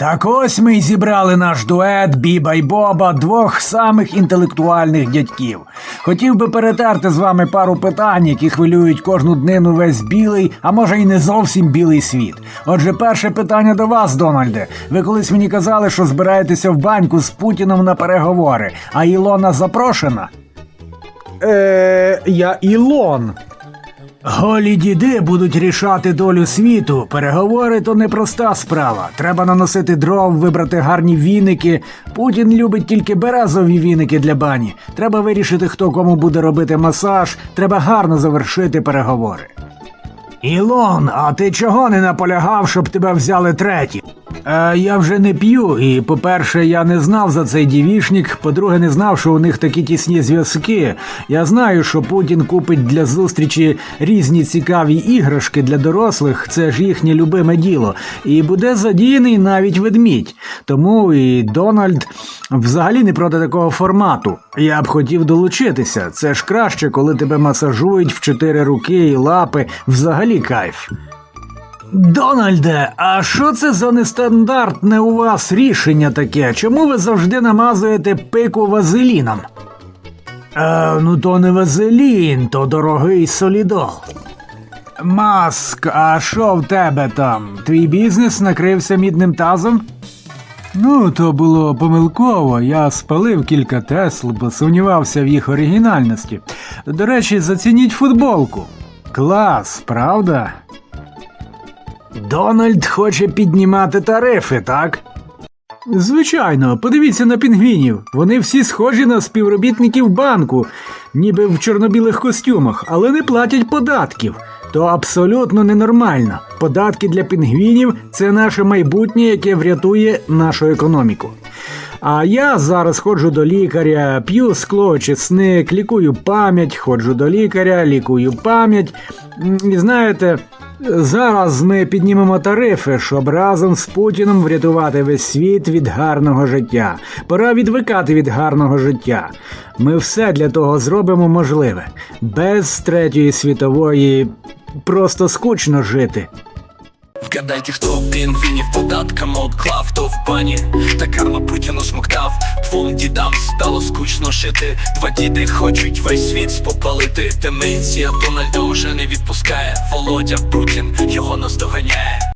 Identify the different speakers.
Speaker 1: Так ось ми й зібрали наш дует Біба й Боба, двох самих інтелектуальних дядьків. Хотів би перетерти з вами пару питань, які хвилюють кожну днину весь білий, а може й не зовсім білий світ. Отже, перше питання до вас, Дональде. Ви колись мені казали, що збираєтеся в баньку з Путіном на переговори, а Ілона запрошена. Е, я Ілон. Голі діди будуть рішати долю світу. Переговори то непроста справа. Треба наносити дров, вибрати гарні віники. Путін любить тільки березові віники для бані. Треба вирішити, хто кому буде робити масаж. Треба гарно завершити переговори. Ілон, а ти чого не наполягав, щоб тебе взяли третім? Е, я вже не п'ю, і по-перше, я не знав за цей дівішник. По-друге, не знав, що у них такі тісні зв'язки. Я знаю, що Путін купить для зустрічі різні цікаві іграшки для дорослих, це ж їхнє любиме діло. І буде задіяний навіть ведмідь. Тому і Дональд взагалі не проти такого формату. Я б хотів долучитися. Це ж краще, коли тебе масажують в чотири руки і лапи. Взагалі кайф. Дональде, а що це за нестандартне у вас рішення таке? Чому ви завжди намазуєте пику вазеліном? Е, ну то не вазелін, то дорогий солідол. Маск, а що в тебе там? Твій бізнес накрився мідним тазом? Ну, то було помилково. Я спалив кілька тесл, бо сумнівався в їх оригінальності. До речі, зацініть футболку. Клас, правда? Дональд хоче піднімати тарифи, так? Звичайно, подивіться на пінгвінів. Вони всі схожі на співробітників банку, ніби в чорнобілих костюмах, але не платять податків. То абсолютно ненормально. Податки для пінгвінів це наше майбутнє, яке врятує нашу економіку. А я зараз ходжу до лікаря, п'ю склоочисник, лікую пам'ять, ходжу до лікаря, лікую пам'ять. І знаєте, зараз ми піднімемо тарифи, щоб разом з Путіном врятувати весь світ від гарного життя. Пора відвикати від гарного життя. Ми все для того зробимо можливе. Без третьої світової просто скучно жити.
Speaker 2: Вгадайте, хто пінгвінів податкам одклав, хто в пані та карма Путіну смоктав. Двом дідам стало скучно жити. Два діди хочуть весь світ спопалити. Деменція Дональда уже не відпускає. Володя Путін його наздоганяє.